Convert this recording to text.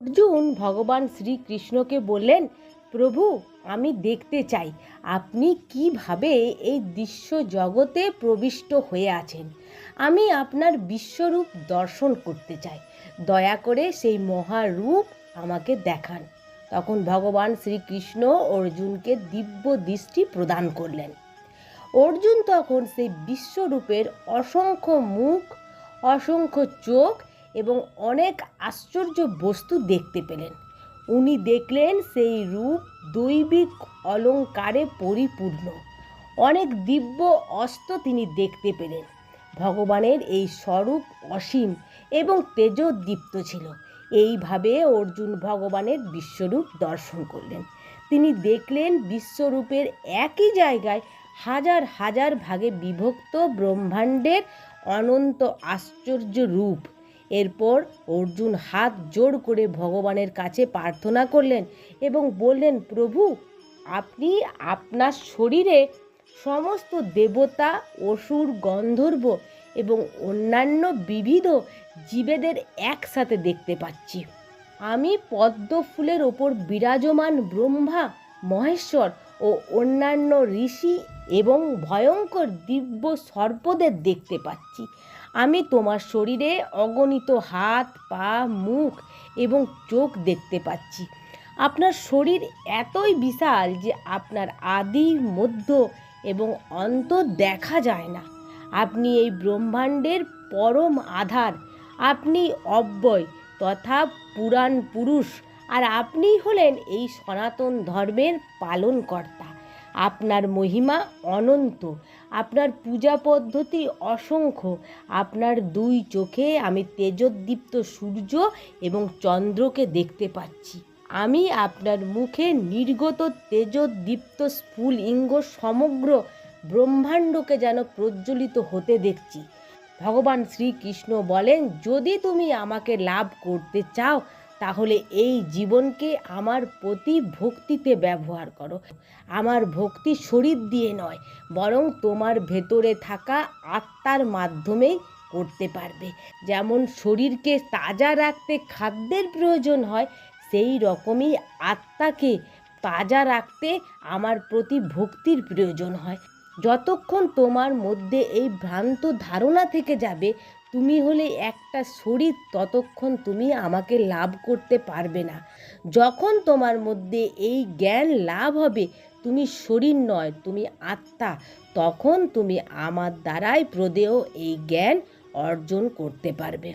অর্জুন ভগবান শ্রীকৃষ্ণকে বললেন, প্রভু, আমি দেখতে চাই, আপনি কীভাবে এই দৃশ্য জগতে প্রবিষ্ট হয়ে আছেন? আমি আপনার বিশ্বরূপ দর্শন করতে চাই। দয়া করে সেই মহারূপ আমাকে দেখান। তখন ভগবান শ্রীকৃষ্ণ অর্জুনকে দিব্য দৃষ্টি প্রদান করলেন। অর্জুন তখন সেই বিশ্বরূপের অসংখ্য মুখ, অসংখ্য চোখ এবং অনেক আশ্চর্য বস্তু দেখতে পেলেন। উনি দেখলেন সেই রূপ দৈবিক অলঙ্কারে পরিপূর্ণ। অনেক দিব্য অস্ত্র তিনি দেখতে পেলেন। ভগবানের এই স্বরূপ অসীম এবং তেজোদ্দীপ্ত ছিল। এইভাবে অর্জুন ভগবানের বিশ্বরূপ দর্শন করলেন। তিনি দেখলেন বিশ্বরূপের একই জায়গায় হাজার হাজার ভাগে বিভক্ত ব্রহ্মাণ্ডের অনন্ত আশ্চর্য রূপ। এরপর অর্জুন হাত জোর করে ভগবানের কাছে প্রার্থনা করলেন এবং বললেন, প্রভু, আপনি আপনার শরীরে সমস্ত দেবতা, অসুর, গন্ধর্ব এবং অন্যান্য বিবিধ জীবেদের একসাথে দেখতে পাচ্ছি। আমি পদ্ম ফুলের ওপর বিরাজমান ব্রহ্মা, মহেশ্বর ও অন্যান্য ঋষি এবং ভয়ঙ্কর দিব্য সর্পদের দেখতে পাচ্ছি। আমি তোমার শরীরে অগণিত হাত, পা, মুখ এবং চোখ দেখতে পাচ্ছি। আপনার শরীর এতই বিশাল যে আপনার আদি, মধ্য এবং অন্ত দেখা যায় না। আপনি এই ব্রহ্মাণ্ডের পরম আধার। আপনি অব্যয় তথা পুরাণ পুরুষ আর আপনিই হলেন এই সনাতন ধর্মের পালনকর্তা। আপনার মহিমা অনন্ত। আপনার পূজা পদ্ধতি অসংখ্য। আপনার দুই চোখে আমি তেজোদ্দীপ্ত সূর্য এবং চন্দ্রকে দেখতে পাচ্ছি। আমি আপনার মুখে নির্গত তেজোদ্দীপ্ত স্ফুলিঙ্গ সমগ্র ব্রহ্মাণ্ডকে যেন প্রজ্বলিত হতে দেখছি। ভগবান শ্রীকৃষ্ণ বলেন, যদি তুমি আমাকে লাভ করতে চাও তাহলে এই জীবনকে আমার প্রতি ভক্তিতে ব্যবহার করো। আমার ভক্তি শরীর দিয়ে নয়, বরং তোমার ভেতরে থাকা আত্মার মাধ্যমেই করতে পারবে। যেমন শরীরকে তাজা রাখতে খাদ্যের প্রয়োজন হয়, সেই রকমই আত্মাকে তাজা রাখতে আমার প্রতি ভক্তির প্রয়োজন হয়। যতক্ষণ তোমার মধ্যে এই ভ্রান্ত ধারণা থেকে যাবে তুমি হলে একটা শরীর, ততক্ষণ তুমি আমাকে লাভ করতে পারবে না। যখন তোমার মধ্যে এই জ্ঞান লাভ হবে, তুমি শরীর নয়, তুমি আত্মা, তখন তুমি আমার দ্বারাই প্রদেয় এই জ্ঞান অর্জন করতে পারবে।